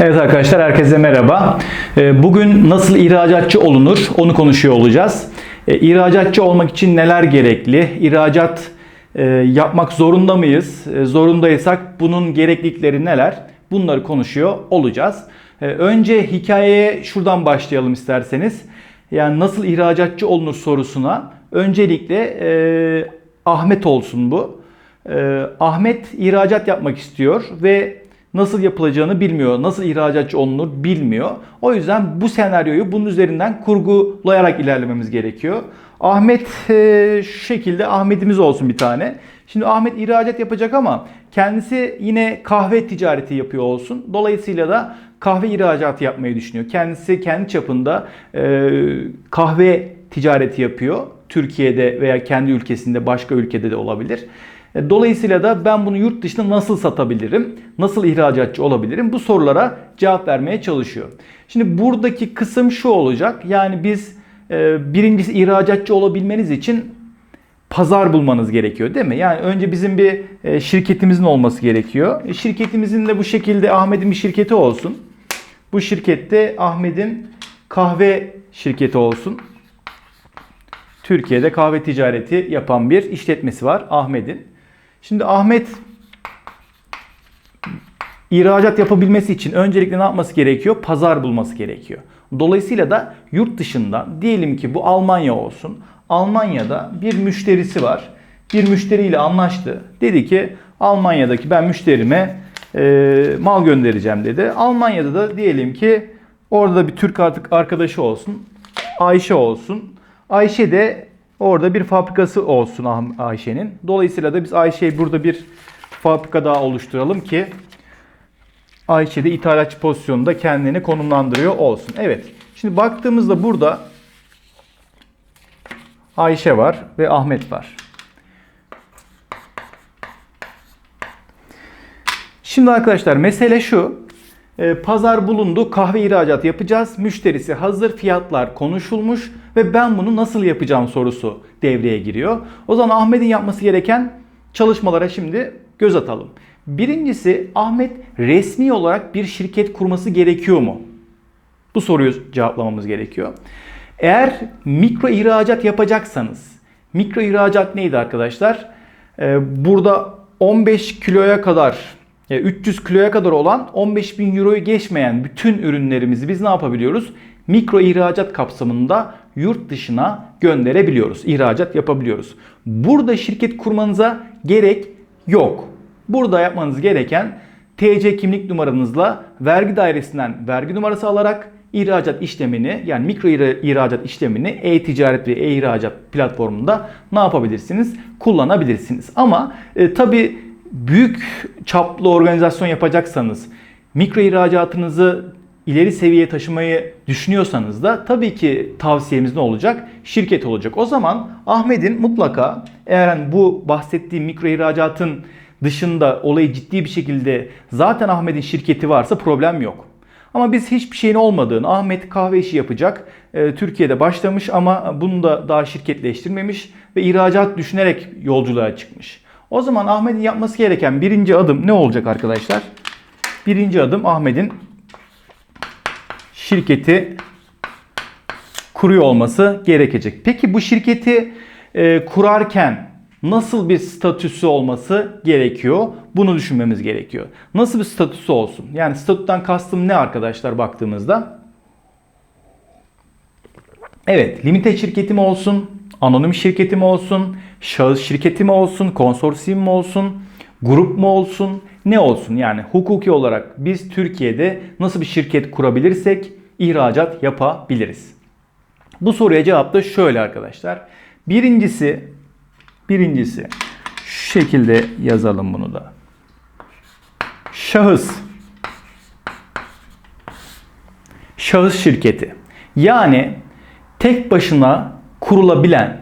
Evet arkadaşlar herkese merhaba. Ee, Bugün nasıl ihracatçı olunur onu konuşuyor olacağız. Ee, İhracatçı olmak için neler gerekli? İhracat e, yapmak zorunda mıyız? E, Zorundaysak bunun gereklilikleri neler? Bunları konuşuyor olacağız. Ee, Önce hikayeye şuradan başlayalım isterseniz. Yani nasıl ihracatçı olunur sorusuna öncelikle e, Ahmet olsun bu. Ee, Ahmet ihracat yapmak istiyor ve nasıl yapılacağını bilmiyor. Nasıl ihracatçı olunur bilmiyor. O yüzden bu senaryoyu bunun üzerinden kurgulayarak ilerlememiz gerekiyor. Ahmet e, şu şekilde Ahmet'imiz olsun bir tane. Şimdi Ahmet ihracat yapacak ama kendisi yine kahve ticareti yapıyor olsun. Dolayısıyla da kahve ihracatı yapmayı düşünüyor. Kendisi kendi çapında e, kahve ticareti yapıyor. Türkiye'de veya kendi ülkesinde başka ülkede de olabilir. E, Dolayısıyla da ben bunu yurt dışında nasıl satabilirim? Nasıl ihracatçı olabilirim? Bu sorulara cevap vermeye çalışıyor. Şimdi buradaki kısım şu olacak. Yani biz e, birincisi ihracatçı olabilmeniz için pazar bulmanız gerekiyor değil mi? Yani önce bizim bir e, şirketimizin olması gerekiyor. Şirketimizin de bu şekilde Ahmet'in bir şirketi olsun. Bu şirkette Ahmet'in kahve şirketi olsun. Türkiye'de kahve ticareti yapan bir işletmesi var Ahmet'in. Şimdi Ahmet ihracat yapabilmesi için öncelikle ne yapması gerekiyor? Pazar bulması gerekiyor. Dolayısıyla da yurt dışından diyelim ki bu Almanya olsun. Almanya'da bir müşterisi var. Bir müşteriyle anlaştı. Dedi ki Almanya'daki ben müşterime e, mal göndereceğim dedi. Almanya'da da diyelim ki orada da bir Türk artık arkadaşı olsun. Ayşe olsun. Ayşe de orada bir fabrikası olsun Ah- Ayşe'nin. Dolayısıyla da biz Ayşe'yi burada bir fabrika daha oluşturalım ki Ayşe de ithalatçı pozisyonunda kendini konumlandırıyor olsun. Evet. Şimdi baktığımızda burada Ayşe var ve Ahmet var. Şimdi arkadaşlar mesele şu. Ee, Pazar bulundu, kahve ihracatı yapacağız. Müşterisi hazır, fiyatlar konuşulmuş ve ben bunu nasıl yapacağım sorusu devreye giriyor. O zaman Ahmet'in yapması gereken çalışmalara şimdi göz atalım. Birincisi Ahmet resmi olarak bir şirket kurması gerekiyor mu? Bu soruyu cevaplamamız gerekiyor. Eğer mikro ihracat yapacaksanız, mikro ihracat neydi arkadaşlar? Ee, burada 15 kiloya kadar, 300 kiloya kadar olan 15 bin euroyu geçmeyen bütün ürünlerimizi biz ne yapabiliyoruz? Mikro ihracat kapsamında yurt dışına gönderebiliyoruz, ihracat yapabiliyoruz. Burada şirket kurmanıza gerek yok. Burada yapmanız gereken TC kimlik numaranızla vergi dairesinden vergi numarası alarak ihracat işlemini yani mikro ihra- ihracat işlemini e-ticaret ve e-ihracat platformunda ne yapabilirsiniz? Kullanabilirsiniz. Ama e, tabi büyük çaplı organizasyon yapacaksanız mikro ihracatınızı ileri seviyeye taşımayı düşünüyorsanız da tabii ki tavsiyemiz ne olacak? Şirket olacak. O zaman Ahmet'in mutlaka eğer bu bahsettiğim mikro ihracatın dışında olayı ciddi bir şekilde zaten Ahmet'in şirketi varsa problem yok. Ama biz hiçbir şeyin olmadığını, Ahmet kahve işi yapacak, e, Türkiye'de başlamış ama bunu da daha şirketleştirmemiş ve ihracat düşünerek yolculuğa çıkmış. O zaman Ahmet'in yapması gereken birinci adım ne olacak arkadaşlar? Birinci adım Ahmet'in şirketi kuruyor olması gerekecek. Peki bu şirketi e, kurarken nasıl bir statüsü olması gerekiyor? Bunu düşünmemiz gerekiyor. Nasıl bir statüsü olsun? Yani statüden kastım ne arkadaşlar baktığımızda? Evet, limited şirketi mi olsun, anonim şirketi mi olsun, şahıs şirketi mi olsun, konsorsiyum mu olsun, grup mu olsun, ne olsun? Yani hukuki olarak biz Türkiye'de nasıl bir şirket kurabilirsek ihracat yapabiliriz. Bu soruya cevap da şöyle arkadaşlar. Birincisi, birincisi şu şekilde yazalım bunu da. Şahıs. Şahıs şirketi. Yani tek başına kurulabilen,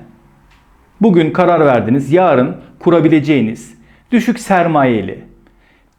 bugün karar verdiniz, yarın kurabileceğiniz düşük sermayeli,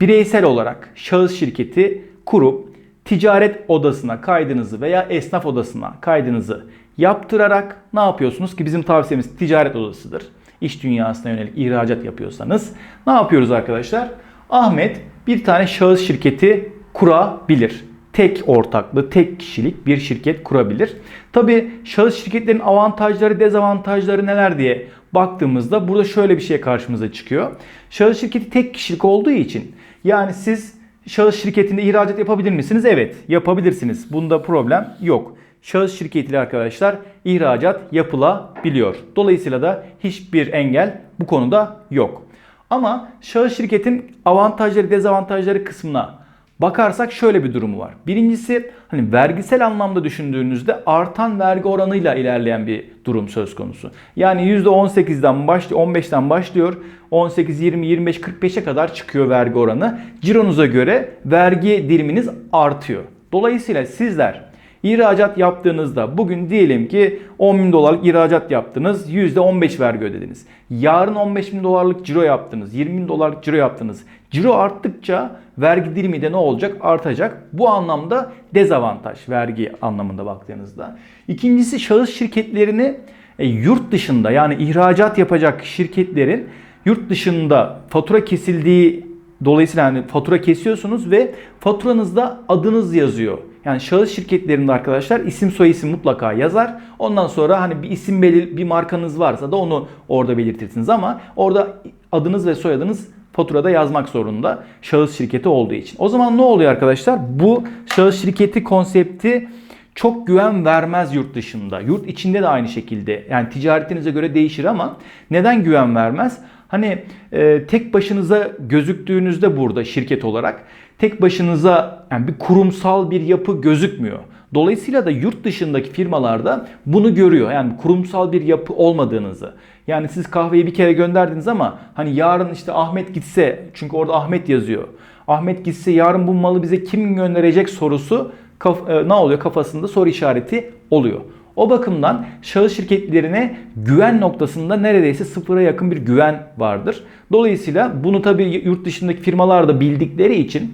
bireysel olarak şahıs şirketi kurup ticaret odasına kaydınızı veya esnaf odasına kaydınızı yaptırarak ne yapıyorsunuz ki bizim tavsiyemiz ticaret odasıdır. İş dünyasına yönelik ihracat yapıyorsanız ne yapıyoruz arkadaşlar? Ahmet bir tane şahıs şirketi kurabilir. Tek ortaklı, tek kişilik bir şirket kurabilir. Tabi şahıs şirketlerin avantajları, dezavantajları neler diye baktığımızda burada şöyle bir şey karşımıza çıkıyor. Şahıs şirketi tek kişilik olduğu için yani siz şahıs şirketinde ihracat yapabilir misiniz? Evet yapabilirsiniz. Bunda problem yok. Şahıs şirketiyle arkadaşlar ihracat yapılabiliyor. Dolayısıyla da hiçbir engel bu konuda yok. Ama şahıs şirketin avantajları dezavantajları kısmına bakarsak şöyle bir durumu var. Birincisi hani vergisel anlamda düşündüğünüzde artan vergi oranıyla ilerleyen bir durum söz konusu. Yani %18'den başlıyor, 15'ten başlıyor. 18, 20, 25, 45'e kadar çıkıyor vergi oranı. Cironuza göre vergi diliminiz artıyor. Dolayısıyla sizler İhracat yaptığınızda bugün diyelim ki 10 bin dolarlık ihracat yaptınız %15 vergi ödediniz. Yarın 15 bin dolarlık ciro yaptınız 20 bin dolarlık ciro yaptınız. Ciro arttıkça vergi dilimi de ne olacak? Artacak. Bu anlamda dezavantaj vergi anlamında baktığınızda. İkincisi şahıs şirketlerini e, yurt dışında yani ihracat yapacak şirketlerin yurt dışında fatura kesildiği dolayısıyla yani fatura kesiyorsunuz ve faturanızda adınız yazıyor. Yani şahıs şirketlerinde arkadaşlar isim soyisim mutlaka yazar. Ondan sonra hani bir isim belir bir markanız varsa da onu orada belirtirsiniz ama orada adınız ve soyadınız faturada yazmak zorunda şahıs şirketi olduğu için. O zaman ne oluyor arkadaşlar? Bu şahıs şirketi konsepti çok güven vermez yurt dışında. Yurt içinde de aynı şekilde. Yani ticaretinize göre değişir ama neden güven vermez? Hani e, tek başınıza gözüktüğünüzde burada şirket olarak tek başınıza yani bir kurumsal bir yapı gözükmüyor. Dolayısıyla da yurt dışındaki firmalarda bunu görüyor. Yani kurumsal bir yapı olmadığınızı. Yani siz kahveyi bir kere gönderdiniz ama hani yarın işte Ahmet gitse çünkü orada Ahmet yazıyor. Ahmet gitse yarın bu malı bize kim gönderecek sorusu e, ne oluyor kafasında soru işareti oluyor. O bakımdan şahıs şirketlerine güven noktasında neredeyse sıfıra yakın bir güven vardır. Dolayısıyla bunu tabii yurt dışındaki firmalar da bildikleri için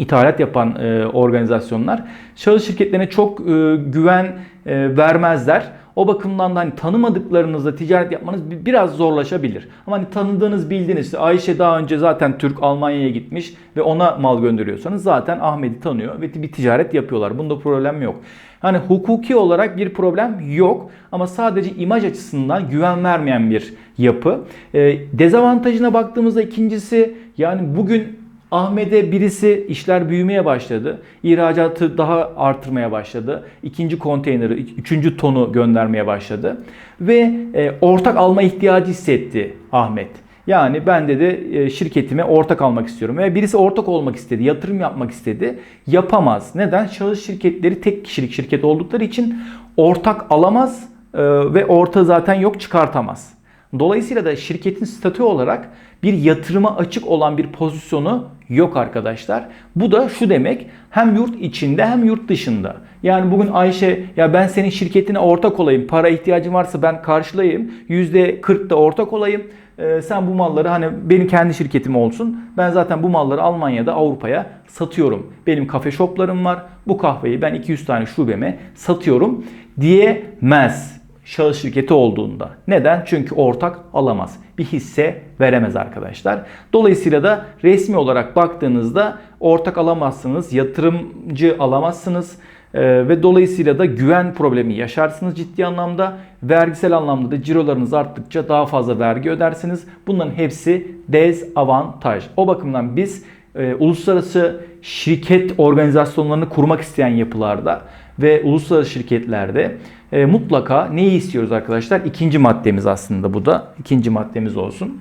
ithalat yapan e, organizasyonlar şahıs şirketlerine çok e, güven e, vermezler. O bakımdan da hani tanımadıklarınızla ticaret yapmanız biraz zorlaşabilir. Ama hani tanıdığınız bildiğiniz Ayşe daha önce zaten Türk Almanya'ya gitmiş ve ona mal gönderiyorsanız zaten Ahmet'i tanıyor ve bir ticaret yapıyorlar. Bunda problem yok. Hani hukuki olarak bir problem yok ama sadece imaj açısından güven vermeyen bir yapı. E, dezavantajına baktığımızda ikincisi yani bugün Ahmet'e birisi işler büyümeye başladı. İhracatı daha artırmaya başladı. İkinci konteyneri, üçüncü tonu göndermeye başladı. Ve e, ortak alma ihtiyacı hissetti Ahmet. Yani ben dedi e, şirketime ortak almak istiyorum. Ve birisi ortak olmak istedi, yatırım yapmak istedi. Yapamaz. Neden? Şahıs şirketleri tek kişilik şirket oldukları için ortak alamaz e, ve orta zaten yok çıkartamaz. Dolayısıyla da şirketin statü olarak bir yatırıma açık olan bir pozisyonu yok arkadaşlar. Bu da şu demek hem yurt içinde hem yurt dışında. Yani bugün Ayşe ya ben senin şirketine ortak olayım. Para ihtiyacın varsa ben karşılayayım. %40 da ortak olayım. Ee, sen bu malları hani benim kendi şirketim olsun. Ben zaten bu malları Almanya'da Avrupa'ya satıyorum. Benim kafe shoplarım var. Bu kahveyi ben 200 tane şubeme satıyorum diyemez şahıs şirketi olduğunda. Neden? Çünkü ortak alamaz. Bir hisse veremez arkadaşlar. Dolayısıyla da resmi olarak baktığınızda ortak alamazsınız, yatırımcı alamazsınız ee, ve dolayısıyla da güven problemi yaşarsınız ciddi anlamda. Vergisel anlamda da cirolarınız arttıkça daha fazla vergi ödersiniz. Bunların hepsi dezavantaj. O bakımdan biz e, uluslararası şirket organizasyonlarını kurmak isteyen yapılarda ve uluslararası şirketlerde e, mutlaka neyi istiyoruz arkadaşlar? İkinci maddemiz aslında bu da. ikinci maddemiz olsun.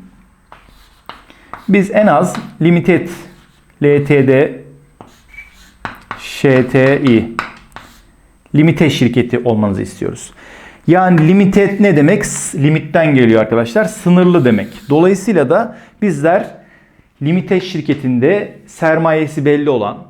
Biz en az limited LTD şti limited şirketi olmanızı istiyoruz. Yani limited ne demek? Limitten geliyor arkadaşlar. Sınırlı demek. Dolayısıyla da bizler limited şirketinde sermayesi belli olan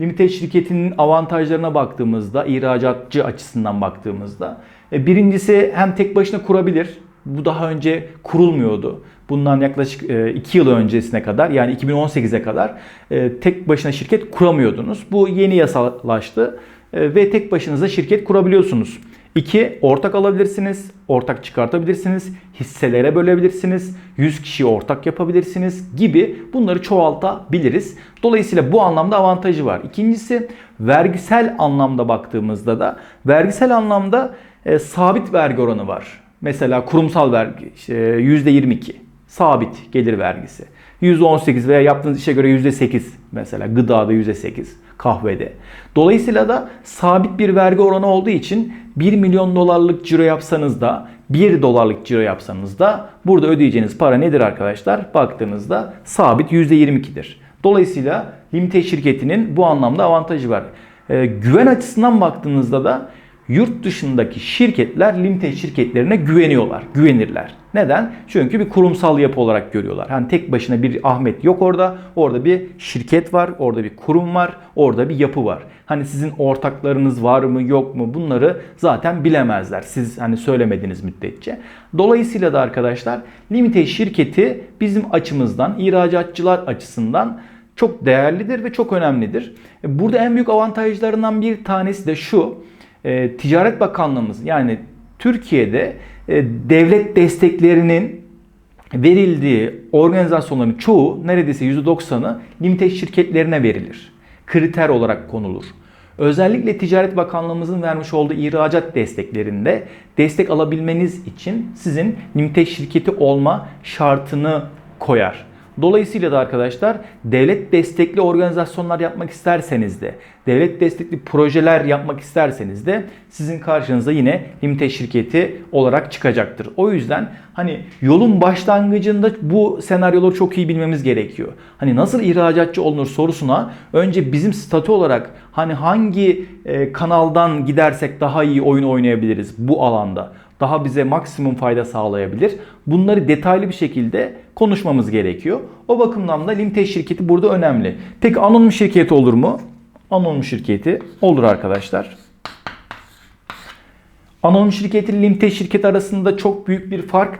Limited şirketinin avantajlarına baktığımızda, ihracatçı açısından baktığımızda e, birincisi hem tek başına kurabilir. Bu daha önce kurulmuyordu. Bundan yaklaşık 2 e, yıl öncesine kadar yani 2018'e kadar e, tek başına şirket kuramıyordunuz. Bu yeni yasalaştı ve tek başınıza şirket kurabiliyorsunuz. İki, ortak alabilirsiniz, ortak çıkartabilirsiniz, hisselere bölebilirsiniz, 100 kişiyi ortak yapabilirsiniz gibi bunları çoğaltabiliriz. Dolayısıyla bu anlamda avantajı var. İkincisi vergisel anlamda baktığımızda da vergisel anlamda e, sabit vergi oranı var. Mesela kurumsal vergi işte %22 sabit gelir vergisi. %18 veya yaptığınız işe göre %8 mesela gıdada %8, kahvede. Dolayısıyla da sabit bir vergi oranı olduğu için 1 milyon dolarlık ciro yapsanız da 1 dolarlık ciro yapsanız da burada ödeyeceğiniz para nedir arkadaşlar? Baktığınızda sabit %22'dir. Dolayısıyla Limited şirketinin bu anlamda avantajı var. Ee, güven açısından baktığınızda da yurt dışındaki şirketler limited şirketlerine güveniyorlar, güvenirler. Neden? Çünkü bir kurumsal yapı olarak görüyorlar. Hani tek başına bir Ahmet yok orada. Orada bir şirket var, orada bir kurum var, orada bir yapı var. Hani sizin ortaklarınız var mı yok mu bunları zaten bilemezler. Siz hani söylemediğiniz müddetçe. Dolayısıyla da arkadaşlar limited şirketi bizim açımızdan, ihracatçılar açısından çok değerlidir ve çok önemlidir. Burada en büyük avantajlarından bir tanesi de şu e, Ticaret Bakanlığımız yani Türkiye'de e, devlet desteklerinin verildiği organizasyonların çoğu neredeyse %90'ı limited şirketlerine verilir. Kriter olarak konulur. Özellikle Ticaret Bakanlığımızın vermiş olduğu ihracat desteklerinde destek alabilmeniz için sizin limited şirketi olma şartını koyar. Dolayısıyla da arkadaşlar devlet destekli organizasyonlar yapmak isterseniz de, devlet destekli projeler yapmak isterseniz de sizin karşınıza yine limited şirketi olarak çıkacaktır. O yüzden hani yolun başlangıcında bu senaryoları çok iyi bilmemiz gerekiyor. Hani nasıl ihracatçı olunur sorusuna önce bizim statü olarak hani hangi e, kanaldan gidersek daha iyi oyun oynayabiliriz bu alanda daha bize maksimum fayda sağlayabilir. Bunları detaylı bir şekilde konuşmamız gerekiyor. O bakımdan da Limte şirketi burada önemli. Peki anonim şirketi olur mu? Anonim şirketi olur arkadaşlar. Anonim şirketi Limte şirketi arasında çok büyük bir fark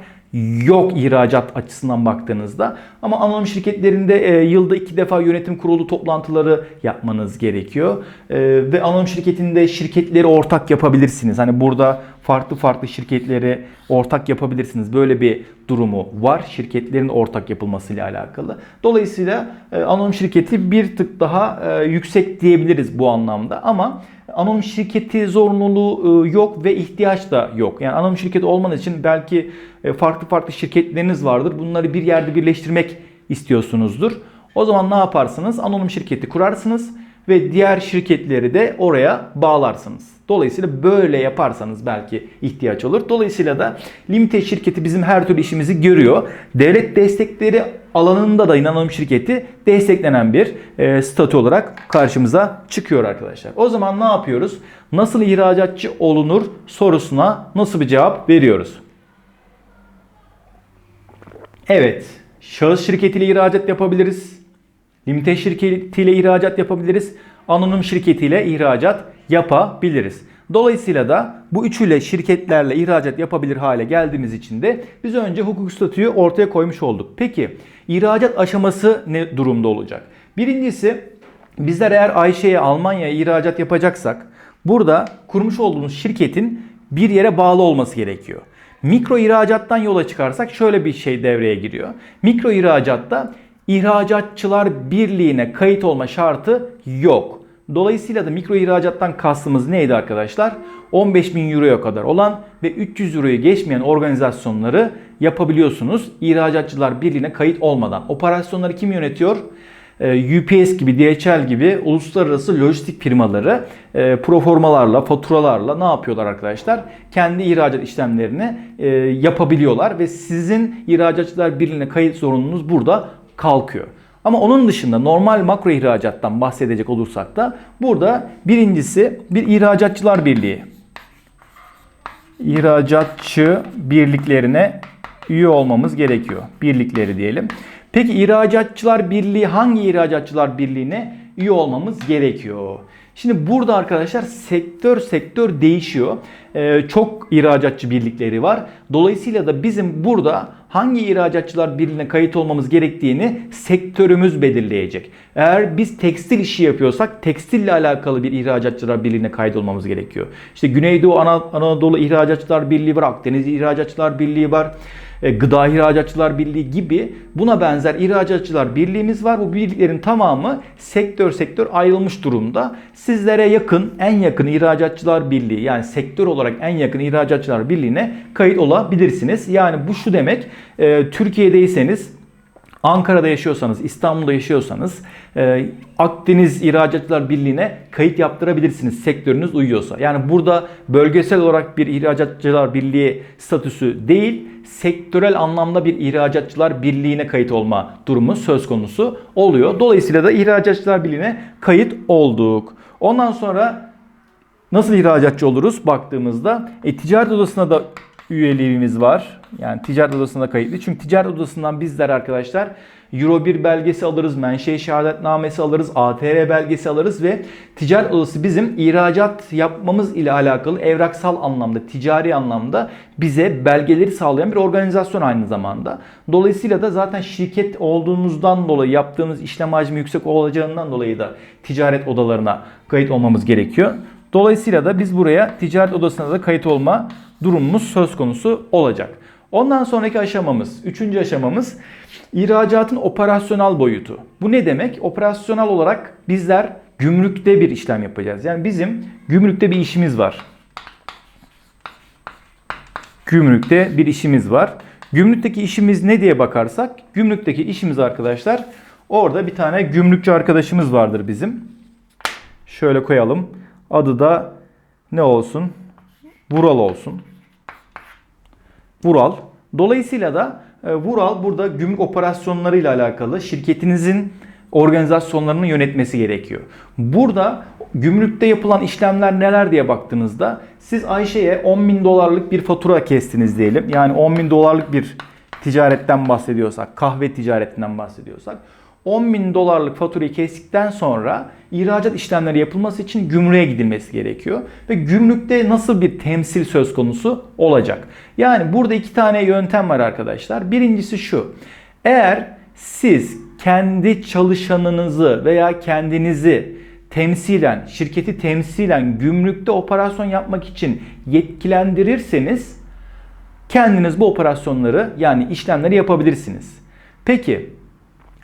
yok ihracat açısından baktığınızda. Ama anonim şirketlerinde e, yılda iki defa yönetim kurulu toplantıları yapmanız gerekiyor. E, ve anonim şirketinde şirketleri ortak yapabilirsiniz. Hani burada farklı farklı şirketleri ortak yapabilirsiniz. Böyle bir durumu var. Şirketlerin ortak yapılmasıyla alakalı. Dolayısıyla e, anonim şirketi bir tık daha e, yüksek diyebiliriz bu anlamda. Ama anonim şirketi zorunluluğu e, yok ve ihtiyaç da yok. Yani anonim şirketi olmanız için belki farklı farklı şirketleriniz vardır. Bunları bir yerde birleştirmek istiyorsunuzdur. O zaman ne yaparsınız? Anonim şirketi kurarsınız ve diğer şirketleri de oraya bağlarsınız. Dolayısıyla böyle yaparsanız belki ihtiyaç olur. Dolayısıyla da Limited şirketi bizim her türlü işimizi görüyor. Devlet destekleri alanında da inanalım şirketi desteklenen bir e, statü olarak karşımıza çıkıyor arkadaşlar. O zaman ne yapıyoruz? Nasıl ihracatçı olunur sorusuna nasıl bir cevap veriyoruz? Evet, şahıs şirketiyle ihracat yapabiliriz. Limited şirketiyle ihracat yapabiliriz. Anonim şirketiyle ihracat yapabiliriz. Dolayısıyla da bu üçüyle şirketlerle ihracat yapabilir hale geldiğimiz için de biz önce hukuk statüyü ortaya koymuş olduk. Peki ihracat aşaması ne durumda olacak? Birincisi bizler eğer Ayşe'ye Almanya'ya ihracat yapacaksak burada kurmuş olduğumuz şirketin bir yere bağlı olması gerekiyor. Mikro ihracattan yola çıkarsak şöyle bir şey devreye giriyor. Mikro ihracatta ihracatçılar birliğine kayıt olma şartı yok. Dolayısıyla da mikro ihracattan kastımız neydi arkadaşlar? 15 bin euroya kadar olan ve 300 euroyu geçmeyen organizasyonları yapabiliyorsunuz. İhracatçılar Birliği'ne kayıt olmadan. Operasyonları kim yönetiyor? Ee, UPS gibi, DHL gibi uluslararası lojistik firmaları e, proformalarla, faturalarla ne yapıyorlar arkadaşlar? Kendi ihracat işlemlerini e, yapabiliyorlar ve sizin ihracatçılar birliğine kayıt zorunluluğunuz burada kalkıyor. Ama onun dışında normal makro ihracattan bahsedecek olursak da burada birincisi bir ihracatçılar birliği. İhracatçı birliklerine üye olmamız gerekiyor. Birlikleri diyelim. Peki ihracatçılar birliği hangi ihracatçılar birliğine üye olmamız gerekiyor? Şimdi burada arkadaşlar sektör sektör değişiyor. e, çok ihracatçı birlikleri var. Dolayısıyla da bizim burada hangi ihracatçılar birliğine kayıt olmamız gerektiğini sektörümüz belirleyecek. Eğer biz tekstil işi yapıyorsak tekstille alakalı bir ihracatçılar birliğine kayıt olmamız gerekiyor. İşte Güneydoğu Ana- Anadolu İhracatçılar Birliği var, Akdeniz İhracatçılar Birliği var Gıda İhracatçılar Birliği gibi buna benzer ihracatçılar birliğimiz var. Bu birliklerin tamamı sektör sektör ayrılmış durumda. Sizlere yakın, en yakın ihracatçılar birliği yani sektör olarak en yakın ihracatçılar birliğine kayıt olabilirsiniz. Yani bu şu demek, e, Türkiye'deyseniz Ankara'da yaşıyorsanız, İstanbul'da yaşıyorsanız e, Akdeniz İhracatçılar Birliği'ne kayıt yaptırabilirsiniz sektörünüz uyuyorsa. Yani burada bölgesel olarak bir İhracatçılar Birliği statüsü değil, sektörel anlamda bir İhracatçılar Birliği'ne kayıt olma durumu söz konusu oluyor. Dolayısıyla da İhracatçılar Birliği'ne kayıt olduk. Ondan sonra Nasıl ihracatçı oluruz baktığımızda? E, ticaret odasına da üyeliğimiz var. Yani ticaret odasına kayıtlı. Çünkü ticaret odasından bizler arkadaşlar Euro 1 belgesi alırız, menşe şehadetnamesi alırız, ATR belgesi alırız ve ticaret odası bizim ihracat yapmamız ile alakalı evraksal anlamda, ticari anlamda bize belgeleri sağlayan bir organizasyon aynı zamanda. Dolayısıyla da zaten şirket olduğumuzdan dolayı yaptığımız işlem hacmi yüksek olacağından dolayı da ticaret odalarına kayıt olmamız gerekiyor. Dolayısıyla da biz buraya ticaret odasına da kayıt olma durumumuz söz konusu olacak. Ondan sonraki aşamamız, üçüncü aşamamız ihracatın operasyonel boyutu. Bu ne demek? Operasyonel olarak bizler gümrükte bir işlem yapacağız. Yani bizim gümrükte bir işimiz var. Gümrükte bir işimiz var. Gümrükteki işimiz ne diye bakarsak, gümrükteki işimiz arkadaşlar orada bir tane gümrükçü arkadaşımız vardır bizim. Şöyle koyalım. Adı da ne olsun? Vural olsun. Vural. Dolayısıyla da e, Vural burada gümrük operasyonlarıyla alakalı şirketinizin organizasyonlarını yönetmesi gerekiyor. Burada gümrükte yapılan işlemler neler diye baktığınızda siz Ayşe'ye 10 bin dolarlık bir fatura kestiniz diyelim. Yani 10 bin dolarlık bir ticaretten bahsediyorsak, kahve ticaretinden bahsediyorsak 10 bin dolarlık faturayı kestikten sonra ihracat işlemleri yapılması için gümrüğe gidilmesi gerekiyor. Ve gümrükte nasıl bir temsil söz konusu olacak? Yani burada iki tane yöntem var arkadaşlar. Birincisi şu. Eğer siz kendi çalışanınızı veya kendinizi temsilen, şirketi temsilen gümrükte operasyon yapmak için yetkilendirirseniz kendiniz bu operasyonları yani işlemleri yapabilirsiniz. Peki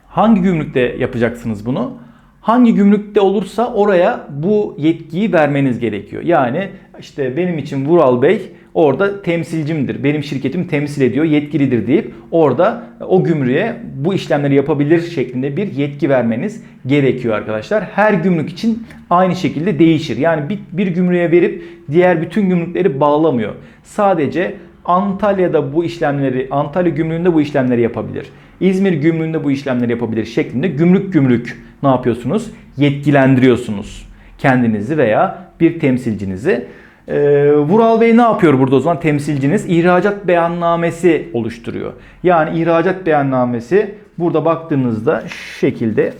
Hangi gümrükte yapacaksınız bunu? Hangi gümrükte olursa oraya bu yetkiyi vermeniz gerekiyor. Yani işte benim için Vural Bey orada temsilcimdir. Benim şirketim temsil ediyor, yetkilidir deyip orada o gümrüğe bu işlemleri yapabilir şeklinde bir yetki vermeniz gerekiyor arkadaşlar. Her gümrük için aynı şekilde değişir. Yani bir, bir gümrüğe verip diğer bütün gümrükleri bağlamıyor. Sadece Antalya'da bu işlemleri, Antalya gümrüğünde bu işlemleri yapabilir. İzmir gümrüğünde bu işlemleri yapabilir şeklinde gümrük gümrük ne yapıyorsunuz? Yetkilendiriyorsunuz kendinizi veya bir temsilcinizi. Ee, Vural Bey ne yapıyor burada o zaman? Temsilciniz ihracat beyannamesi oluşturuyor. Yani ihracat beyannamesi burada baktığınızda şu şekilde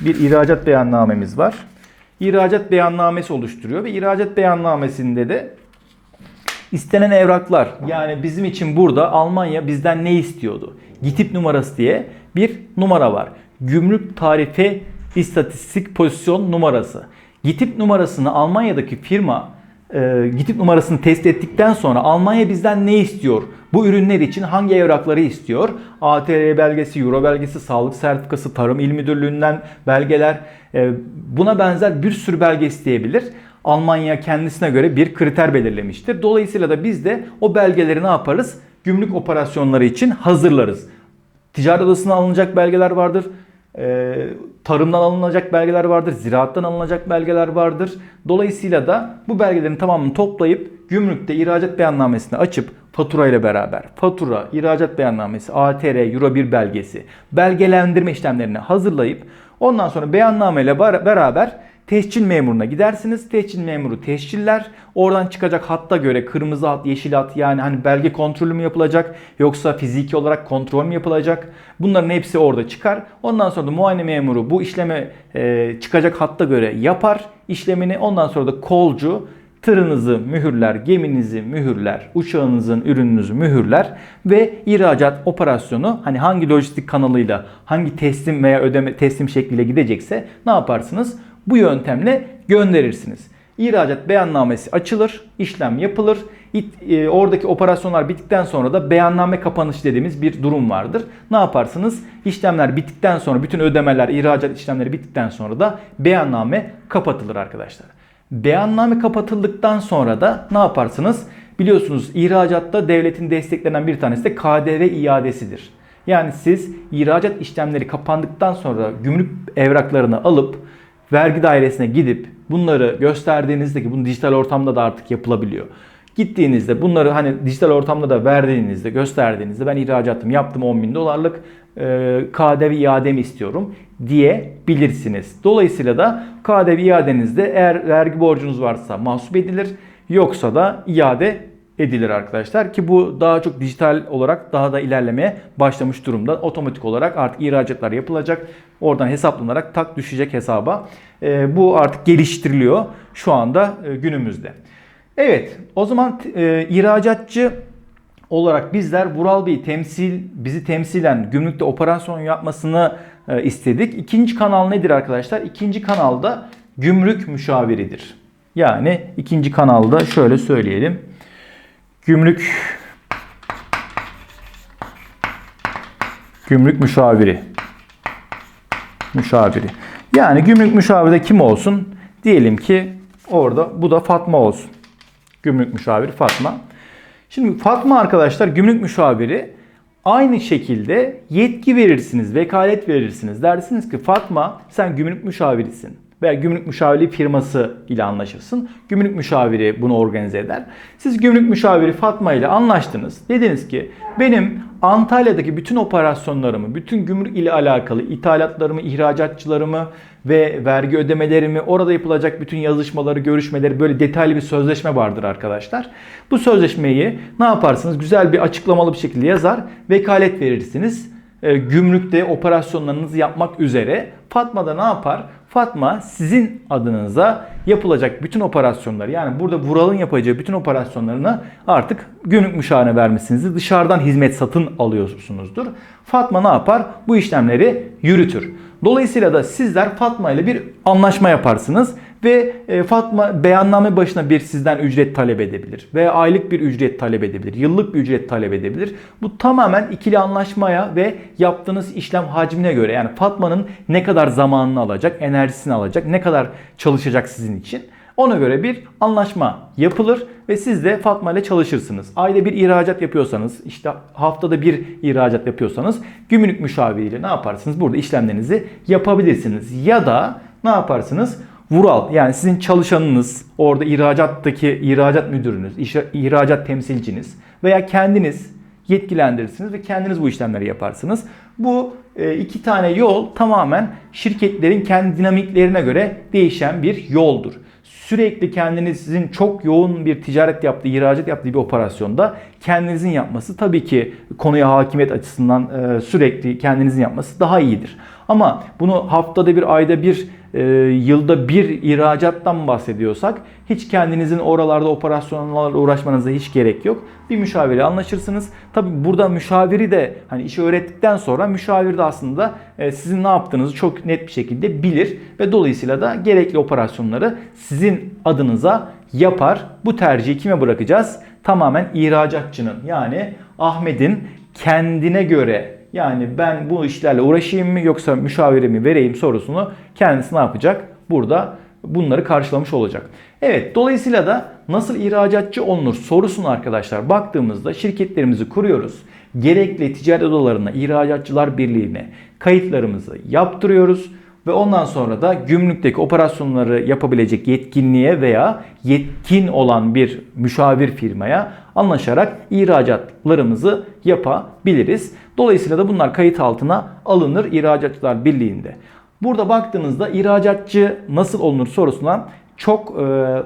bir ihracat beyannamemiz var. İhracat beyannamesi oluşturuyor ve ihracat beyannamesinde de istenen evraklar yani bizim için burada Almanya bizden ne istiyordu? GİTİP numarası diye bir numara var. Gümrük tarife istatistik pozisyon numarası. GİTİP numarasını Almanya'daki firma e, GİTİP numarasını test ettikten sonra Almanya bizden ne istiyor? Bu ürünler için hangi evrakları istiyor? ATR belgesi, Euro belgesi, sağlık sertifikası, tarım il müdürlüğünden belgeler, e, buna benzer bir sürü belge isteyebilir. Almanya kendisine göre bir kriter belirlemiştir. Dolayısıyla da biz de o belgeleri ne yaparız? Gümrük operasyonları için hazırlarız. Ticaret odasına alınacak belgeler vardır. Ee, tarımdan alınacak belgeler vardır. Ziraattan alınacak belgeler vardır. Dolayısıyla da bu belgelerin tamamını toplayıp gümrükte ihracat beyannamesini açıp fatura ile beraber fatura, ihracat beyannamesi, ATR, Euro 1 belgesi, belgelendirme işlemlerini hazırlayıp ondan sonra beyanname ile beraber Tescil memuruna gidersiniz. Tescil memuru tesciller. Oradan çıkacak hatta göre kırmızı hat, yeşil hat yani hani belge kontrolü mü yapılacak yoksa fiziki olarak kontrol mü yapılacak? Bunların hepsi orada çıkar. Ondan sonra da muayene memuru bu işleme e, çıkacak hatta göre yapar işlemini. Ondan sonra da kolcu tırınızı mühürler, geminizi mühürler, uçağınızın ürününüzü mühürler ve ihracat operasyonu hani hangi lojistik kanalıyla, hangi teslim veya ödeme teslim şekliyle gidecekse ne yaparsınız? Bu yöntemle gönderirsiniz. İhracat beyannamesi açılır, işlem yapılır. İt- e, oradaki operasyonlar bittikten sonra da beyanname kapanış dediğimiz bir durum vardır. Ne yaparsınız? İşlemler bittikten sonra, bütün ödemeler, ihracat işlemleri bittikten sonra da beyanname kapatılır arkadaşlar. Beyanname kapatıldıktan sonra da ne yaparsınız? Biliyorsunuz ihracatta devletin desteklenen bir tanesi de KDV iadesidir. Yani siz ihracat işlemleri kapandıktan sonra gümrük evraklarını alıp vergi dairesine gidip bunları gösterdiğinizde ki bunu dijital ortamda da artık yapılabiliyor. Gittiğinizde bunları hani dijital ortamda da verdiğinizde gösterdiğinizde ben ihracatımı yaptım 10 bin dolarlık e, KDV iademi istiyorum diyebilirsiniz. Dolayısıyla da KDV iadenizde eğer vergi borcunuz varsa mahsup edilir yoksa da iade edilir arkadaşlar ki bu daha çok dijital olarak daha da ilerlemeye başlamış durumda. Otomatik olarak artık ihracatlar yapılacak. Oradan hesaplanarak tak düşecek hesaba. E, bu artık geliştiriliyor şu anda e, günümüzde. Evet o zaman e, ihracatçı olarak bizler Vural Bey temsil bizi temsilen gümrükte operasyon yapmasını e, istedik. İkinci kanal nedir arkadaşlar? İkinci kanalda gümrük müşaviridir. Yani ikinci kanalda şöyle söyleyelim. Gümrük Gümrük müşaviri. Müşaviri. Yani gümrük müşaviri kim olsun? Diyelim ki orada bu da Fatma olsun. Gümrük müşaviri Fatma. Şimdi Fatma arkadaşlar gümrük müşaviri aynı şekilde yetki verirsiniz, vekalet verirsiniz. Dersiniz ki Fatma sen gümrük müşavirisin veya gümrük müşavirliği firması ile anlaşırsın. Gümrük müşaviri bunu organize eder. Siz gümrük müşaviri Fatma ile anlaştınız. Dediniz ki benim Antalya'daki bütün operasyonlarımı, bütün gümrük ile alakalı ithalatlarımı, ihracatçılarımı ve vergi ödemelerimi, orada yapılacak bütün yazışmaları, görüşmeleri böyle detaylı bir sözleşme vardır arkadaşlar. Bu sözleşmeyi ne yaparsınız? Güzel bir açıklamalı bir şekilde yazar, vekalet verirsiniz. E, gümrükte operasyonlarınızı yapmak üzere. Fatma da ne yapar? Fatma sizin adınıza yapılacak bütün operasyonları yani burada Vural'ın yapacağı bütün operasyonlarını artık gümrük müşavirine vermişsinizdir. Dışarıdan hizmet satın alıyorsunuzdur. Fatma ne yapar? Bu işlemleri yürütür. Dolayısıyla da sizler Fatma ile bir anlaşma yaparsınız ve e, Fatma beyanname başına bir sizden ücret talep edebilir veya aylık bir ücret talep edebilir, yıllık bir ücret talep edebilir. Bu tamamen ikili anlaşmaya ve yaptığınız işlem hacmine göre yani Fatma'nın ne kadar zamanını alacak, enerjisini alacak, ne kadar çalışacak sizin için. Ona göre bir anlaşma yapılır ve siz de Fatma ile çalışırsınız. Ayda bir ihracat yapıyorsanız, işte haftada bir ihracat yapıyorsanız gümrük müşaviriyle ne yaparsınız? Burada işlemlerinizi yapabilirsiniz. Ya da ne yaparsınız? Vural yani sizin çalışanınız, orada ihracattaki ihracat müdürünüz, ihracat temsilciniz veya kendiniz yetkilendirirsiniz ve kendiniz bu işlemleri yaparsınız. Bu e, iki tane yol tamamen şirketlerin kendi dinamiklerine göre değişen bir yoldur. Sürekli kendinizin çok yoğun bir ticaret yaptığı, ihracat yaptığı bir operasyonda kendinizin yapması tabii ki konuya hakimiyet açısından sürekli kendinizin yapması daha iyidir. Ama bunu haftada bir, ayda bir, e, yılda bir ihracattan bahsediyorsak hiç kendinizin oralarda operasyonlarla uğraşmanıza hiç gerek yok. Bir müşaviri anlaşırsınız. Tabi burada müşaviri de hani işi öğrettikten sonra müşavir de aslında e, sizin ne yaptığınızı çok net bir şekilde bilir ve dolayısıyla da gerekli operasyonları sizin adınıza yapar. Bu tercihi kime bırakacağız? Tamamen ihracatçının yani Ahmet'in kendine göre yani ben bu işlerle uğraşayım mı yoksa müşavirimi vereyim sorusunu kendisi ne yapacak? Burada bunları karşılamış olacak. Evet dolayısıyla da nasıl ihracatçı olunur sorusunu arkadaşlar baktığımızda şirketlerimizi kuruyoruz. Gerekli ticaret odalarına, ihracatçılar birliğine kayıtlarımızı yaptırıyoruz. Ve ondan sonra da gümrükteki operasyonları yapabilecek yetkinliğe veya yetkin olan bir müşavir firmaya anlaşarak ihracatlarımızı yapabiliriz. Dolayısıyla da bunlar kayıt altına alınır İhracatçılar Birliği'nde. Burada baktığınızda ihracatçı nasıl olunur sorusuna çok e,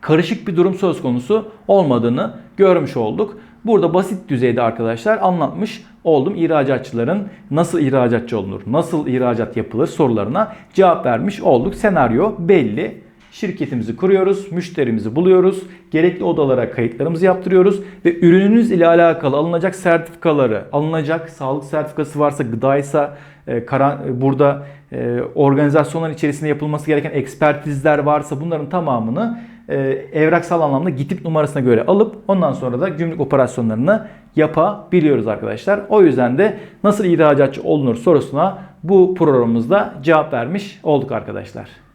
karışık bir durum söz konusu olmadığını görmüş olduk. Burada basit düzeyde arkadaşlar anlatmış oldum ihracatçıların nasıl ihracatçı olunur, nasıl ihracat yapılır sorularına cevap vermiş olduk. Senaryo belli. şirketimizi kuruyoruz, müşterimizi buluyoruz, gerekli odalara kayıtlarımızı yaptırıyoruz ve ürününüz ile alakalı alınacak sertifikaları, alınacak sağlık sertifikası varsa, gıdaysa, e, e, burada e, organizasyonlar içerisinde yapılması gereken ekspertizler varsa bunların tamamını e, evraksal anlamda gitip numarasına göre alıp ondan sonra da gümrük operasyonlarını yapabiliyoruz arkadaşlar. O yüzden de nasıl ihracatçı olunur sorusuna bu programımızda cevap vermiş olduk arkadaşlar.